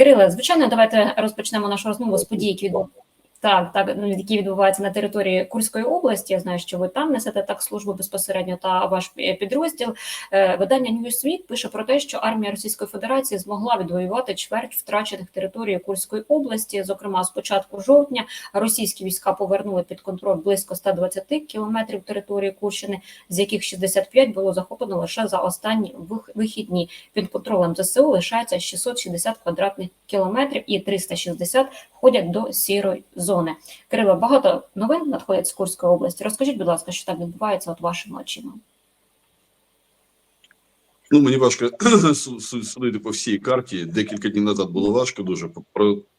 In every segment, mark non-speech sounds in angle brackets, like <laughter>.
Кириле, звичайно, давайте розпочнемо нашу розмову з подій, які відбуваються. Так, так, ну, які відбуваються на території Курської області. Я знаю, що ви там несете так службу безпосередньо та ваш е, підрозділ. Е, Видання Newsweek пише про те, що армія Російської Федерації змогла відвоювати чверть втрачених територій Курської області. Зокрема, з початку жовтня російські війська повернули під контроль близько 120 кілометрів території Курщини, з яких 65 було захоплено лише за останні вих- вихідні. Під контролем ЗСУ лишається 660 квадратних кілометрів і 360 входять до сірої зони. Кирило, багато новин надходять з Курської області. Розкажіть, будь ласка, що там відбувається от вашими очима. Ну, мені важко <clears throat> су- су- судити по всій карті. Декілька днів назад було важко дуже.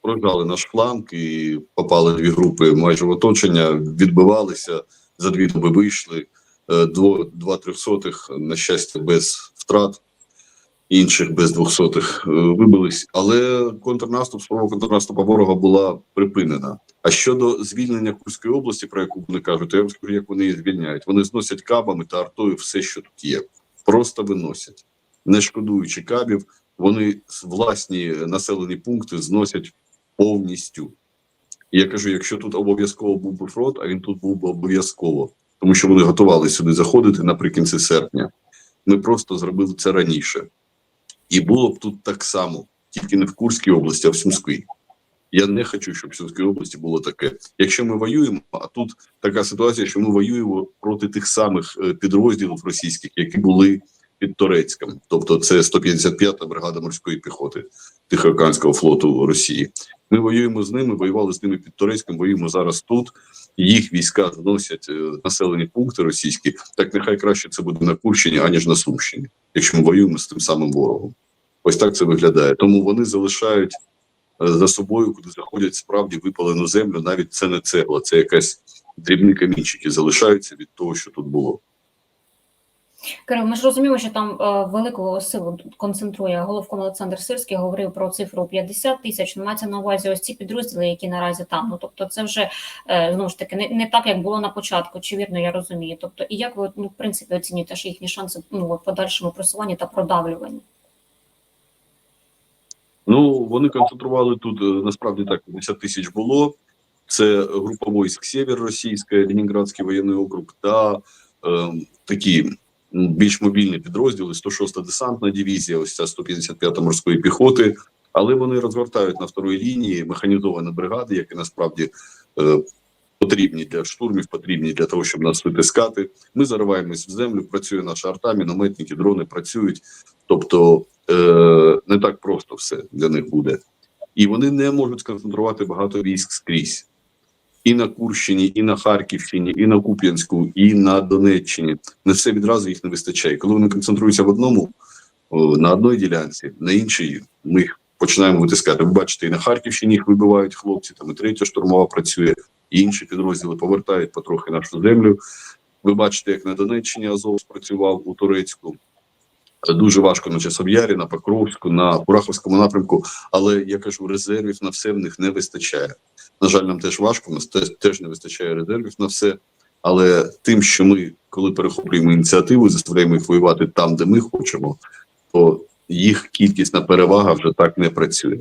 Прожали наш фланг і попали дві групи майже в оточення, відбивалися, за дві доби вийшли. Е, Дво, два трьохсотих, на щастя, без втрат, інших без двохсотих е, вибились. Але контрнаступ, спроба контрнаступу ворога була припинена. А щодо звільнення Курської області, про яку вони кажуть, то я вам скажу, як вони її звільняють. Вони зносять кабами та артою все, що тут є просто виносять, не шкодуючи кабів, вони власні населені пункти зносять повністю. І я кажу, якщо тут обов'язково був би фронт, а він тут був би обов'язково, тому що вони готували сюди заходити наприкінці серпня. Ми просто зробили це раніше. І було б тут так само, тільки не в Курській області, а в Сумській. Я не хочу, щоб в Сумській області було таке. Якщо ми воюємо, а тут така ситуація, що ми воюємо проти тих самих е, підрозділів російських, які були під Турецьком, тобто це 155-та бригада морської піхоти Тихоокеанського флоту Росії. Ми воюємо з ними, воювали з ними під Турецьком, воюємо зараз тут. Їх війська зносять е, населені пункти російські. Так нехай краще це буде на Курщині, аніж на Сумщині, якщо ми воюємо з тим самим ворогом. Ось так це виглядає. Тому вони залишають за собою, куди заходять справді випалену землю. Навіть це не цегла, це якась дрібні камінчики залишаються від того, що тут було. Кирило, ми ж розуміємо, що там е, велику силу концентрує головком Олександр Сирський, говорив про цифру 50 тисяч. Ну, мається на увазі ось ці підрозділи, які наразі там. Ну тобто, це вже е, знову ж таки не, не так, як було на початку. Чи вірно я розумію? Тобто, і як ви ну, в принципі оцінюєте їхні шанси ну, в подальшому просуванні та продавлюванні? Ну вони концентрували тут е, насправді так 50 тисяч було. Це група військ Сєвєр Російська, Ленінградський воєнний округ та е, такі більш мобільні підрозділи, 106-та десантна дивізія, ось ця 155-та морської піхоти. Але вони розгортають на второї лінії механізовані бригади, які насправді е, потрібні для штурмів, потрібні для того, щоб нас витискати. Ми зариваємось в землю, працює наша арта, мінометники, дрони працюють. Тобто е, не так просто все для них буде. І вони не можуть сконцентрувати багато військ скрізь. І на Курщині, і на Харківщині, і на Куп'янську, і на Донеччині. Не все відразу їх не вистачає. Коли вони концентруються в одному, на одній ділянці, на іншій ми їх починаємо витискати. Ви бачите, і на Харківщині їх вибивають хлопці, там і третя штурмова працює, і інші підрозділи повертають потрохи нашу землю. Ви бачите, як на Донеччині Азов спрацював у Турецьку. Дуже важко на Часов'ярі, на Покровську, на Кураховському напрямку, але я кажу, резервів на все в них не вистачає. На жаль, нам теж важко, нас теж не вистачає резервів на все. Але тим, що ми, коли перехоплюємо ініціативу, заставляємо їх воювати там, де ми хочемо, то їх кількісна перевага вже так не працює.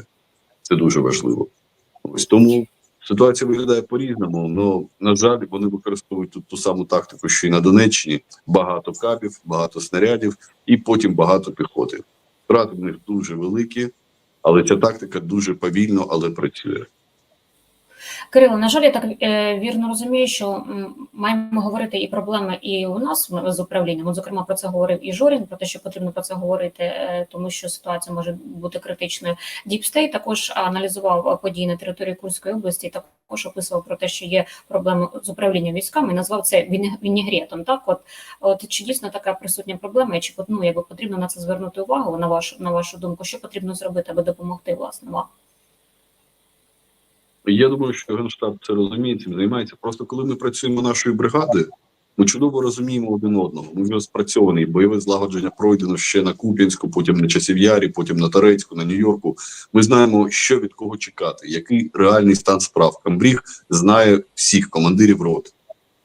Це дуже важливо. Ось тому ситуація виглядає по-різному. але, на жаль, вони використовують тут ту саму тактику, що і на Донеччині: багато кабів, багато снарядів і потім багато піхоти. Втрати в них дуже великі, але ця тактика дуже повільно, але працює. Кирило, на жаль, я так е, вірно розумію, що маємо говорити і проблеми і у нас з управлінням. От, зокрема, про це говорив і Жорін, про те, що потрібно про це говорити, е, тому що ситуація може бути критичною. Діпстей також аналізував події на території Курської області, і також описував про те, що є проблеми з управлінням військами. Назвав це вінігретом. Так, от, от чи дійсно така присутня проблема, і чи ну, якби потрібно на це звернути увагу на вашу на вашу думку, що потрібно зробити, аби допомогти власне вам? Я думаю, що Генштаб це розуміє, цим займається. Просто коли ми працюємо нашою бригадою, ми чудово розуміємо один одного. Ми спрацьований, бойове злагодження пройдено ще на Куп'янську, потім на Часів'ярі, потім на Тарецьку, на Нью-Йорку. Ми знаємо, що від кого чекати, який реальний стан справ. Камбріг знає всіх командирів рот,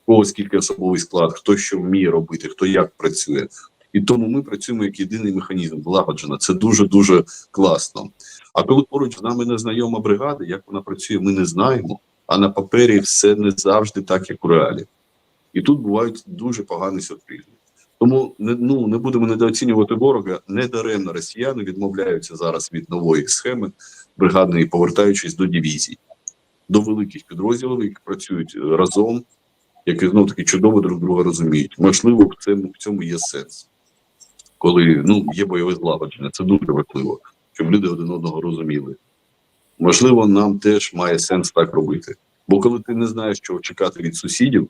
кого скільки особовий склад, хто що вміє робити, хто як працює. І тому ми працюємо як єдиний механізм, злагоджено. Це дуже дуже класно. А коли поруч з нами незнайома бригада, як вона працює, ми не знаємо. А на папері все не завжди так, як у реалі. І тут бувають дуже погані сюрпризи. Тому не ну не будемо недооцінювати ворога. Недаремно росіяни відмовляються зараз від нової схеми бригадної, повертаючись до дивізій, до великих підрозділів, які працюють разом, які знов таки чудово друг друга розуміють. Можливо, в цьому в цьому є сенс, коли ну є бойове злагодження. Це дуже важливо, щоб люди один одного розуміли. Можливо, нам теж має сенс так робити. Бо коли ти не знаєш, чого чекати від сусідів,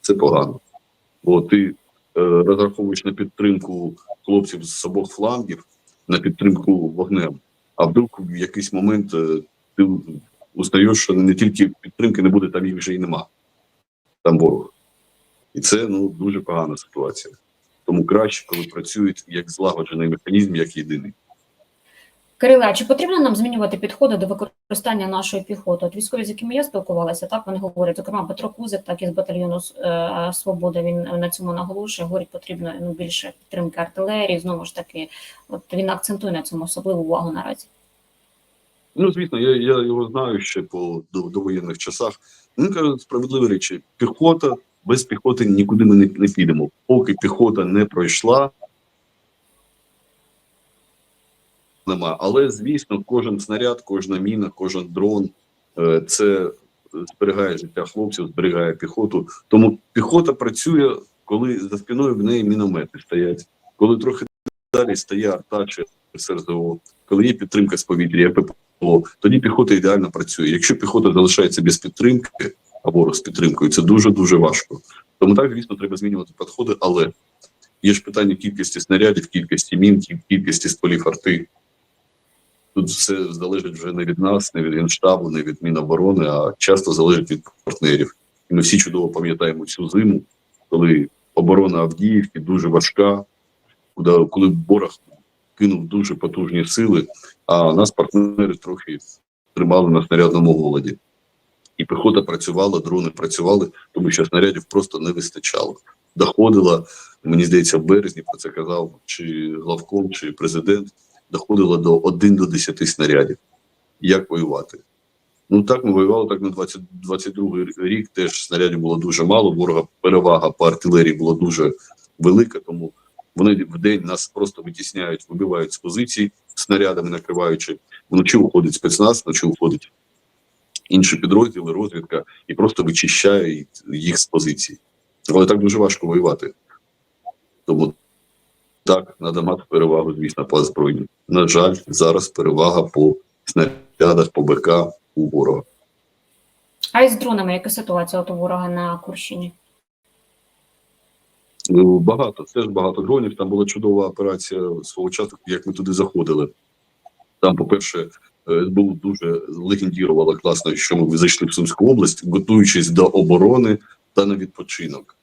це погано. Бо ти е, розраховуєш на підтримку хлопців з обох флангів, на підтримку вогнем. А вдруг в якийсь момент е, ти узнаєш, що не тільки підтримки не буде, там їх вже і нема. Там ворог. І це ну дуже погана ситуація. Тому краще, коли працюють як злагоджений механізм, як єдиний. Кириле, а чи потрібно нам змінювати підходи до використання нашої піхоти? От військові, з якими я спілкувалася, так вони говорять, зокрема Петро Кузик, так і з батальйону е, Свобода. Він на цьому наголошує. Говорить, потрібно ну більше підтримки артилерії. Знову ж таки, от він акцентує на цьому особливу увагу наразі. Ну, звісно, я, я його знаю ще по довоєнних часах. Він каже справедливі речі: піхота без піхоти нікуди ми не, не підемо. Поки піхота не пройшла, нема. Але звісно, кожен снаряд, кожна міна, кожен дрон е, це зберігає життя хлопців, зберігає піхоту. Тому піхота працює, коли за спиною в неї міномети стоять, коли трохи далі стає арта чи СРЗО, коли є підтримка з повітря, ППО, тоді піхота ідеально працює. Якщо піхота залишається без підтримки, а з підтримкою, це дуже дуже важко. Тому так, звісно, треба змінювати підходи, але є ж питання кількості снарядів, кількості мін, кількості стволів арти. Тут все залежить вже не від нас, не від генштабу, не від Міноборони, а часто залежить від партнерів. І ми всі чудово пам'ятаємо цю зиму, коли оборона Авдіївки дуже важка, куди, коли ворог кинув дуже потужні сили, а нас партнери трохи тримали на снарядному голоді. І піхота працювала, дрони працювали, тому що снарядів просто не вистачало. Доходила, мені здається, в березні про це казав чи главком, чи президент доходило до 1 до 10 снарядів. Як воювати? Ну так ми воювали так на 20, 22 рік. Теж снарядів було дуже мало. Ворога перевага по артилерії була дуже велика, тому вони в день нас просто витісняють, вибивають з позицій снарядами, накриваючи. Вночі уходить спецназ, вночі уходить інші підрозділи, розвідка і просто вичищає їх з позицій. Але так дуже важко воювати. Тому так, треба мати перевагу, звісно, по озброєнню. На жаль, зараз перевага по снарядах, по БК у ворога. А із дронами яка ситуація от у ворога на Курщині? Ну, Багато, теж багато дронів. Там була чудова операція свого часу, як ми туди заходили. Там, по-перше, СБУ дуже легендірувала класно, що ми зайшли в Сумську область, готуючись до оборони та на відпочинок.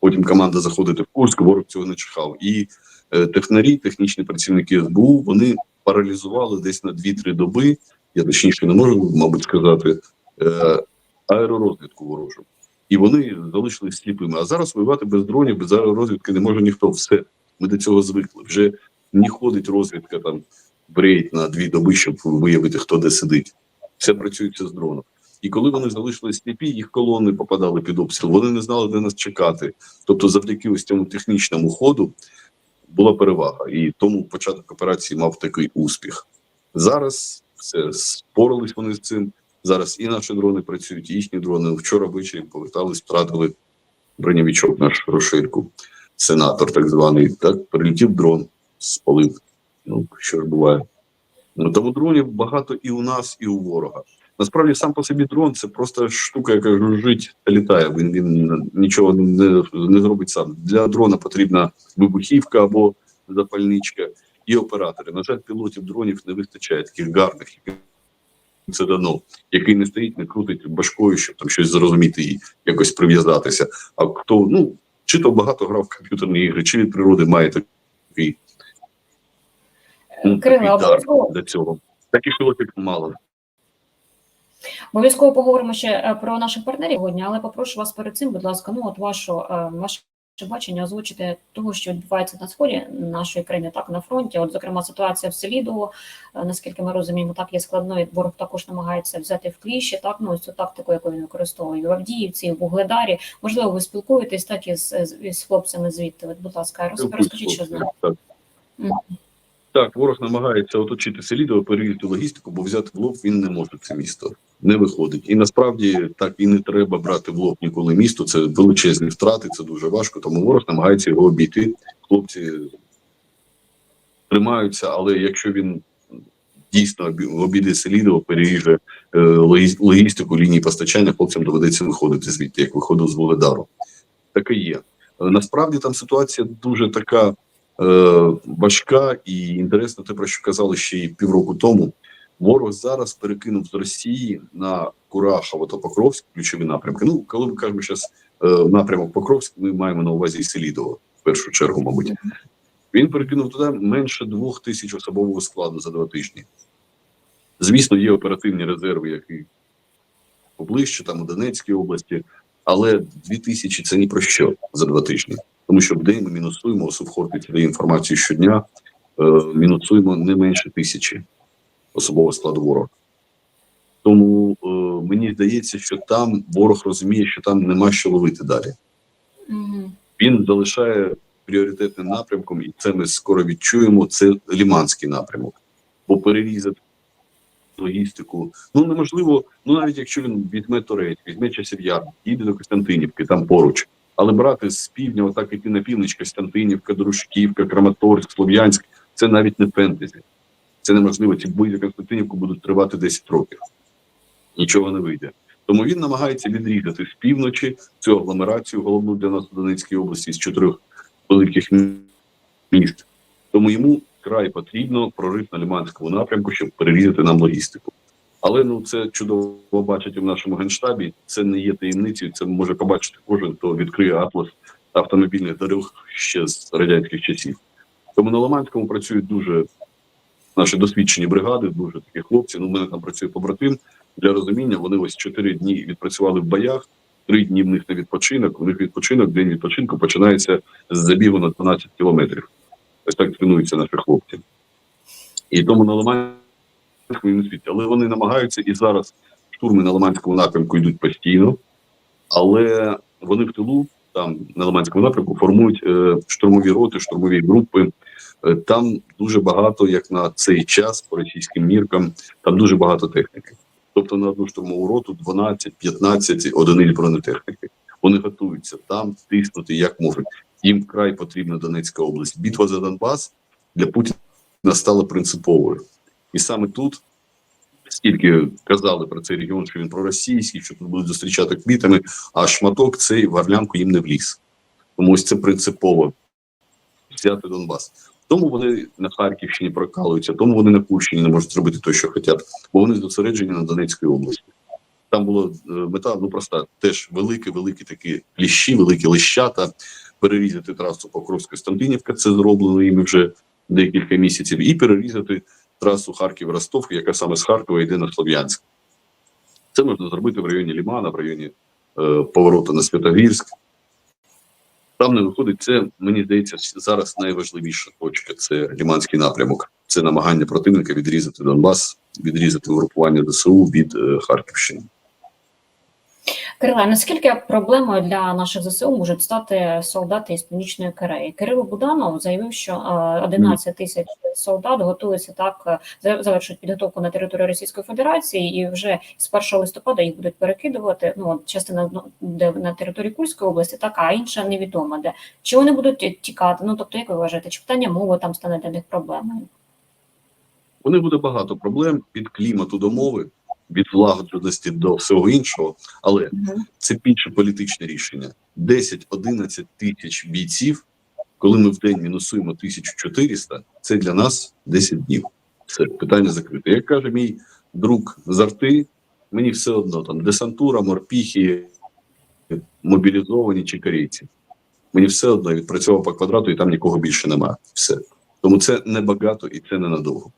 Потім команда заходить в Курськ, ворог цього не чекав. І е, технарі, технічні працівники СБУ, вони паралізували десь на 2-3 доби. Я точніше не можу, мабуть, сказати, е, аеророзвідку ворожу. І вони залишились сліпими. А зараз воювати без дронів, без аеророзвідки не може ніхто. Все, ми до цього звикли. Вже не ходить розвідка там в на дві доби, щоб виявити, хто де сидить. Все працюється з дроном. І коли вони залишились сліпі, їх колони попадали під обстріл. Вони не знали, де нас чекати. Тобто, завдяки ось цьому технічному ходу була перевага, і тому початок операції мав такий успіх. Зараз все спорились вони з цим. Зараз і наші дрони працюють, і їхні дрони. Вчора ввечері повертались, втратили бронєвічок наш розширку, сенатор так званий. Так прилетів дрон, спалив. Ну що ж буває. Ну тому дронів багато і у нас, і у ворога. Насправді сам по собі дрон це просто штука, яка жужжить та літає. Він він нічого не, не зробить сам. Для дрона потрібна вибухівка або запальничка і оператори. На жаль, пілотів дронів не вистачає таких гарних, це дано, який не стоїть, не крутить башкою, щоб там щось зрозуміти і якось прив'язатися. А хто ну чи то багато грав в комп'ютерні ігри, чи від природи має такий, дар обов'язково для цього. Таких пілотів мало. Обов'язково поговоримо ще е, про наших партнерів сьогодні, але попрошу вас перед цим, будь ласка, ну от вашу е, ваше бачення озвучити того, що відбувається на сході нашої країни, так на фронті. От, зокрема, ситуація в е, наскільки ми розуміємо, так є складною. Ворог також намагається взяти в кліщі. Так, ну ось цю тактику, яку він використовує в Авдіївці, в Вугледарі. Можливо, ви спілкуєтесь так із, з, із хлопцями звідти. От, будь ласка, розкажіть, що знаєте. Так. Ворог намагається оточити Селідово, перевірити логістику, бо взяти в лоб він не може це місто. Не виходить. І насправді так і не треба брати в лоб ніколи місто. Це величезні втрати, це дуже важко. Тому ворог намагається його обійти. Хлопці тримаються, але якщо він дійсно обі- обійде Селідово, переріже е, логістику лінії постачання, хлопцям доведеться виходити звідти, як виходив з Володару. Таке є. Насправді там ситуація дуже така важка і інтересно те, про що казали ще й півроку тому. Ворог зараз перекинув з Росії на Курахово та Покровськ ключові напрямки. Ну, коли ми кажемо зараз е, напрямок Покровськ, ми маємо на увазі Селідово, в першу чергу, мабуть. Він перекинув туди менше двох тисяч особового складу за два тижні. Звісно, є оперативні резерви, які поближче, там у Донецькій області, але дві тисячі це ні про що за два тижні. Тому що в день ми мінусуємо, Субхортить дає інформацію щодня, е, мінусуємо не менше тисячі особового складу ворога. Тому е, мені здається, що там ворог розуміє, що там нема що ловити далі. Мгм. Він залишає пріоритетним напрямком, і це ми скоро відчуємо. Це ліманський напрямок, бо перерізати логістику. Ну неможливо. Ну навіть якщо він візьме Торець, візьме часів яр, їде до Костянтинівки, там поруч. Але брати з півдня, отак іти на північ, Костянтинівка, Дружківка, Краматорськ, Слов'янськ це навіть не фентезі. Це неможливо. Ці бої за Константинівку будуть тривати 10 років. Нічого не вийде. Тому він намагається відрізати з півночі цю агломерацію, головну для нас у Донецькій області з чотирьох великих міст. Тому йому край потрібно прорив на Ліманському напрямку, щоб перерізати нам логістику. Але ну це чудово бачать у нашому генштабі. Це не є таємницею. Це може побачити кожен, хто відкриє атлас автомобільних дорог ще з радянських часів. Тому на Лиманському працюють дуже наші досвідчені бригади, дуже такі хлопці. Ну, у мене там працює побратим. Для розуміння вони ось чотири дні відпрацювали в боях, три дні в них на відпочинок. У них відпочинок, день відпочинку починається з забігу на 12 кілометрів. Ось так тренуються наші хлопці. І тому на Лиманському не світі. Але вони намагаються і зараз штурми на Лиманському напрямку йдуть постійно, але вони в тилу, там на Лиманському напрямку, формують е, штурмові роти, штурмові групи. Е, там дуже багато, як на цей час, по російським міркам, там дуже багато техніки. Тобто на одну штурмову роту 12-15 одиниць бронетехніки. Вони готуються там тиснути як можуть. Їм вкрай потрібна Донецька область. Битва за Донбас для Путіна стала принциповою. І саме тут, скільки казали про цей регіон, що він проросійський, що тут будуть зустрічати квітами, а шматок цей в Орлянку їм не вліз. Тому ось це принципово взяти Донбас. Тому вони на Харківщині прокалуються, тому вони на Курщині не можуть зробити те, що хочуть, бо вони зосереджені на Донецькій області. Там була е, мета ну проста, теж великі, великі такі кліщі, великі лищата, перерізати трасу Покровська-Стантинівка, це зроблено іми вже декілька місяців, і перерізати трасу Харків-Ростов, яка саме з Харкова йде на Слов'янськ. Це можна зробити в районі Лімана, в районі е, повороту на Святогірськ. Там не виходить. Це мені здається зараз найважливіша точка. Це Ліманський напрямок. Це намагання противника відрізати Донбас, відрізати угрупування ДСУ від е, Харківщини. Кириле, наскільки проблемою для наших ЗСУ можуть стати солдати із Північної Кореї? Кирило Буданов заявив, що е, 11 тисяч солдат готуються так, е, завершують підготовку на території Російської Федерації, і вже з 1 листопада їх будуть перекидувати. Ну частина де на території Курської області, так а інша невідома де. Чи вони будуть тікати? Ну тобто, як ви вважаєте, чи питання мови там стане для них проблемою? Них буде багато проблем від клімату до мови, від влагодженості до всього іншого, але це більше політичне рішення. 10-11 тисяч бійців, коли ми в день мінусуємо 1400, це для нас 10 днів. Все, питання закрите. Як каже мій друг з арти, мені все одно там десантура, морпіхи, мобілізовані чи корейці. Мені все одно я відпрацьовував по квадрату, і там нікого більше немає. Все. Тому це не багато і це ненадовго.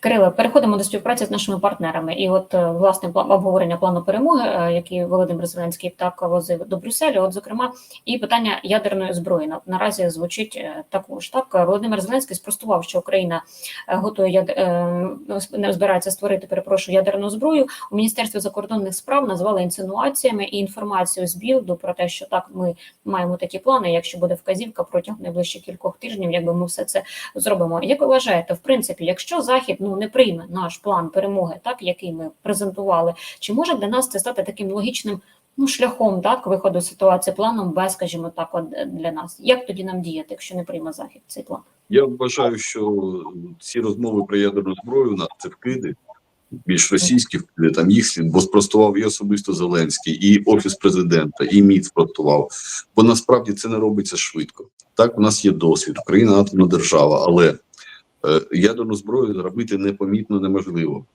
Кирило, переходимо до співпраці з нашими партнерами. І от е, власне обговорення плану перемоги, е, який Володимир Зеленський так возив до Брюсселю. От зокрема, і питання ядерної зброї на- наразі звучить е, також. Так Володимир Зеленський спростував, що Україна готує яд... е, не збирається створити, перепрошую, ядерну зброю. У міністерстві закордонних справ назвали інсинуаціями і інформацію з білду про те, що так ми маємо такі плани. Якщо буде вказівка протягом найближчих кількох тижнів, якби ми все це зробимо. Як ви вважаєте, в принципі, якщо Захід ну не прийме наш план перемоги, так який ми презентували, чи може для нас це стати таким логічним ну шляхом так виходу ситуації планом без, скажімо так, от е, для нас? Як тоді нам діяти, якщо не прийме Захід цей план? Я вважаю, що ці розмови про ядерну зброю у нас це вкиди, більш російські вкиди, там їх слід, бо спростував і особисто Зеленський, і офіс президента, і МІД спростував. Бо насправді це не робиться швидко. Так, у нас є досвід, Україна атомна держава, але ядерну зброю зробити непомітно неможливо.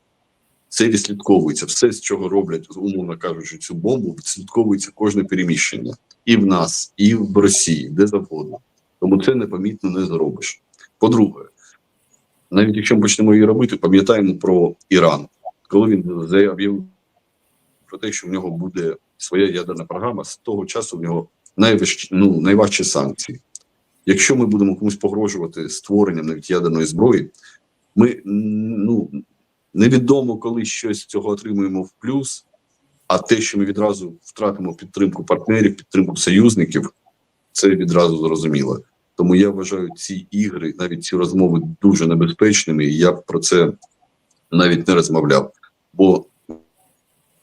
Це відслідковується. Все, з чого роблять, умовно кажучи, цю бомбу, відслідковується кожне переміщення і в нас, і в Росії, де завгодно. Тому це непомітно не зробиш. По-друге, навіть якщо ми почнемо її робити, пам'ятаємо про Іран, коли він заявив про те, що в нього буде своя ядерна програма, з того часу в нього найвищі, ну, найважчі санкції. Якщо ми будемо комусь погрожувати створенням навіть ядерної зброї, ми ну, невідомо, коли щось цього отримуємо в плюс, а те, що ми відразу втратимо підтримку партнерів, підтримку союзників, це відразу зрозуміло. Тому я вважаю ці ігри, навіть ці розмови дуже небезпечними, і я про це навіть не розмовляв. Бо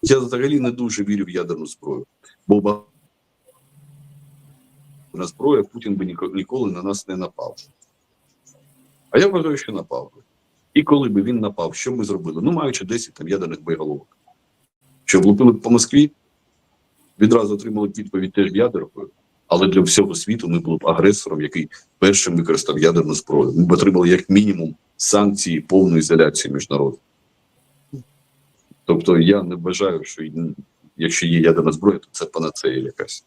я взагалі не дуже вірю в ядерну зброю. Бо на зброя Путін би ніколи на нас не напав. А я вважаю, що напав би. І коли би він напав, що ми зробили? Ну, маючи 10 там ядерних боєголовок. Що влупили б по Москві, відразу отримали відповідь теж ядеркою. Але для всього світу ми були б агресором, який першим використав ядерну зброю. Ми б отримали як мінімум санкції повну ізоляцію міжнародну. Тобто я не вважаю, що якщо є ядерна зброя, то це панацея якась.